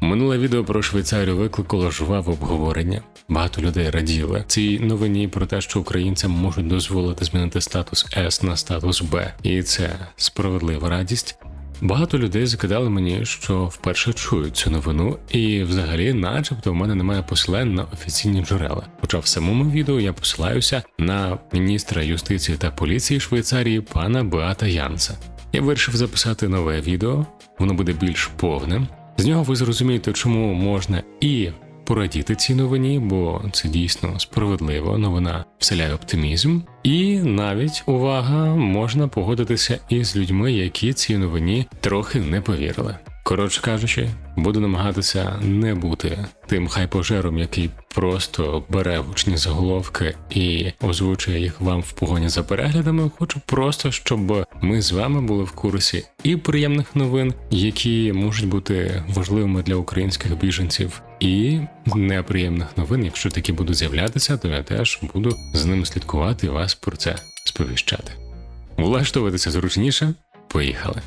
Минуле відео про Швейцарію викликало жваве обговорення. Багато людей раділи цій новині про те, що українцям можуть дозволити змінити статус С на статус Б, і це справедлива радість. Багато людей закидали мені, що вперше чують цю новину, і взагалі, начебто, в мене немає посилань на офіційні джерела. Хоча в самому відео я посилаюся на міністра юстиції та поліції Швейцарії пана Беата Янса. Я вирішив записати нове відео, воно буде більш повним. З нього ви зрозумієте, чому можна і порадіти цій новині, бо це дійсно справедливо. Новина вселяє оптимізм, і навіть увага можна погодитися із людьми, які цій новині трохи не повірили. Коротше кажучи, буду намагатися не бути тим хайпожером, який просто бере гучні заголовки і озвучує їх вам в погоні за переглядами. Хочу просто, щоб ми з вами були в курсі і приємних новин, які можуть бути важливими для українських біженців, і неприємних новин, якщо такі будуть з'являтися, то я теж буду з ними слідкувати і вас про це сповіщати. Влаштовуватися зручніше. Поїхали.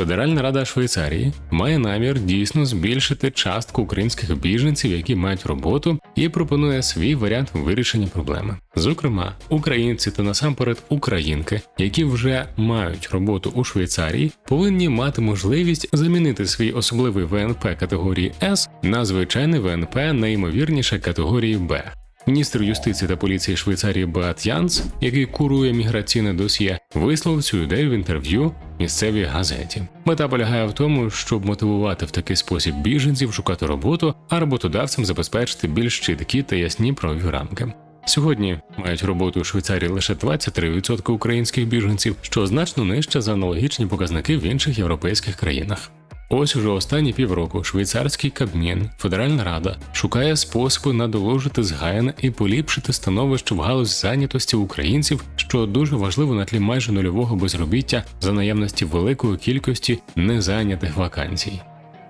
Федеральна рада Швейцарії має намір дійсно збільшити частку українських біженців, які мають роботу, і пропонує свій варіант вирішення проблеми. Зокрема, українці та насамперед українки, які вже мають роботу у Швейцарії, повинні мати можливість замінити свій особливий ВНП категорії С на звичайний ВНП найімовірніше категорії Б. Міністр юстиції та поліції Швейцарії Беат Янс, який курує міграційне досьє, висловив цю ідею в інтерв'ю місцевій газеті. Мета полягає в тому, щоб мотивувати в такий спосіб біженців шукати роботу, а роботодавцям забезпечити більш чіткі та ясні правові рамки. Сьогодні мають роботу у Швейцарії лише 23% українських біженців, що значно нижче за аналогічні показники в інших європейських країнах. Ось уже останні півроку швейцарський Кабмін, Федеральна Рада шукає способи надоложити згаяне і поліпшити становище в галузі зайнятості українців, що дуже важливо на тлі майже нульового безробіття за наявності великої кількості незайнятих вакансій.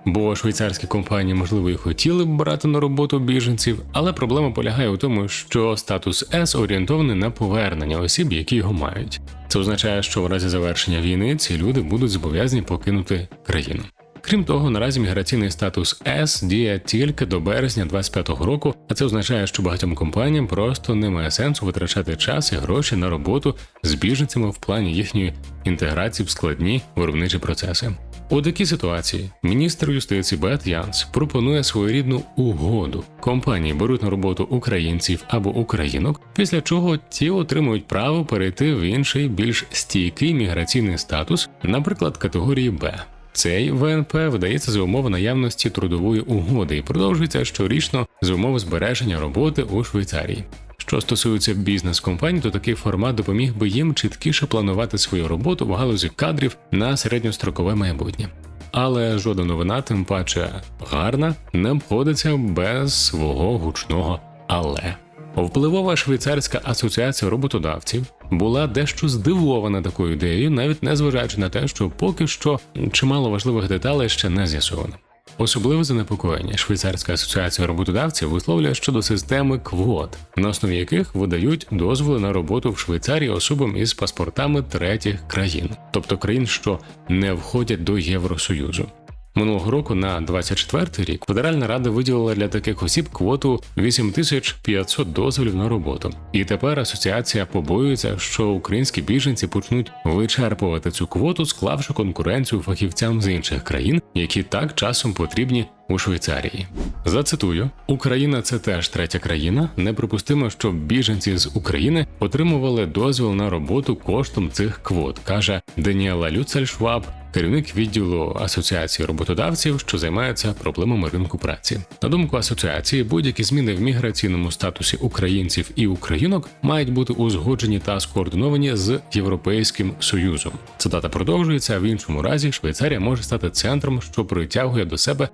Бо швейцарські компанії, можливо, і хотіли б брати на роботу біженців, але проблема полягає у тому, що статус С орієнтований на повернення осіб, які його мають. Це означає, що в разі завершення війни ці люди будуть зобов'язані покинути країну. Крім того, наразі міграційний статус С діє тільки до березня 2025 року, а це означає, що багатьом компаніям просто немає сенсу витрачати час і гроші на роботу з біженцями в плані їхньої інтеграції в складні виробничі процеси. У такій ситуації міністр юстиції Бет Янс пропонує своєрідну угоду. Компанії беруть на роботу українців або українок, після чого ті отримують право перейти в інший більш стійкий міграційний статус, наприклад, категорії Б. Цей ВНП видається за умови наявності трудової угоди і продовжується щорічно з умови збереження роботи у Швейцарії. Що стосується бізнес-компаній, то такий формат допоміг би їм чіткіше планувати свою роботу в галузі кадрів на середньострокове майбутнє. Але жодна новина, тим паче гарна, не обходиться без свого гучного але. Впливова швейцарська асоціація роботодавців була дещо здивована такою ідеєю, навіть не зважаючи на те, що поки що чимало важливих деталей ще не з'ясовано. Особливе занепокоєння швейцарська асоціація роботодавців висловлює щодо системи квот, на основі яких видають дозволи на роботу в Швейцарії особам із паспортами третіх країн, тобто країн, що не входять до Євросоюзу. Минулого року на 24 рік Федеральна рада виділила для таких осіб квоту 8500 дозволів на роботу. І тепер асоціація побоюється, що українські біженці почнуть вичерпувати цю квоту, склавши конкуренцію фахівцям з інших країн, які так часом потрібні у Швейцарії. Зацитую: Україна це теж третя країна. Неприпустимо, щоб біженці з України отримували дозвіл на роботу коштом цих квот, каже Даніела Люцельшваб, керівник відділу асоціації роботодавців, що займається проблемами ринку праці. На думку асоціації, будь-які зміни в міграційному статусі українців і українок мають бути узгоджені та скоординовані з Європейським Союзом. Цитата продовжується. В іншому разі Швейцарія може стати центром, що притягує до себе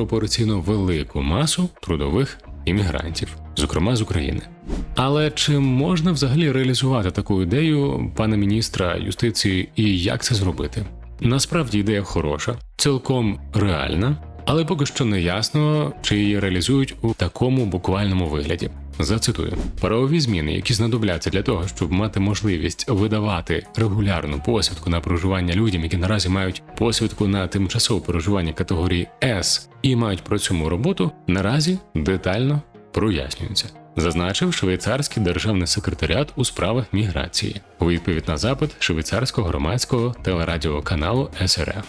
непропорційно велику масу трудових іммігрантів, зокрема з України. Але чи можна взагалі реалізувати таку ідею пана міністра юстиції і як це зробити? Насправді ідея хороша, цілком реальна, але поки що не ясно, чи її реалізують у такому буквальному вигляді. Зацитую правові зміни, які знадобляться для того, щоб мати можливість видавати регулярну посвідку на проживання людям, які наразі мають посвідку на тимчасове проживання категорії С і мають про цьому роботу, наразі детально прояснюються. Зазначив швейцарський державний секретаріат у справах міграції у відповідь на запит швейцарського громадського телерадіоканалу СРФ.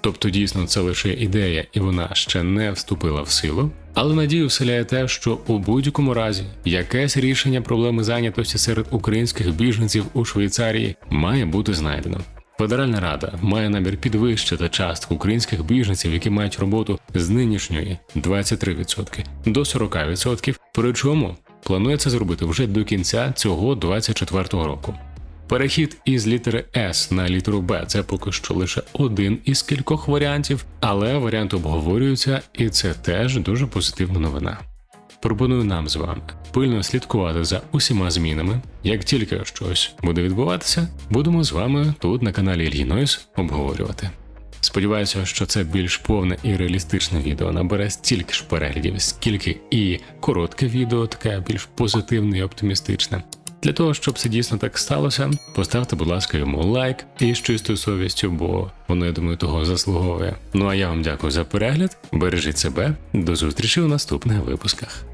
Тобто, дійсно, це лише ідея, і вона ще не вступила в силу. Але надію вселяє те, що у будь-якому разі якесь рішення проблеми зайнятості серед українських біженців у Швейцарії має бути знайдено. Федеральна рада має намір підвищити частку українських біженців, які мають роботу з нинішньої 23% до 40%, причому планує це зробити вже до кінця цього 24 року. Перехід із літери С на літеру Б це поки що лише один із кількох варіантів, але варіант обговорюється, і це теж дуже позитивна новина. Пропоную нам з вами пильно слідкувати за усіма змінами. Як тільки щось буде відбуватися, будемо з вами тут на каналі Ільїнойс обговорювати. Сподіваюся, що це більш повне і реалістичне відео набере стільки ж переглядів, скільки і коротке відео, таке більш позитивне і оптимістичне. Для того, щоб це дійсно так сталося, поставте, будь ласка, йому лайк і з чистою совістю, бо воно, я думаю, того заслуговує. Ну а я вам дякую за перегляд. Бережіть себе, до зустрічі у наступних випусках.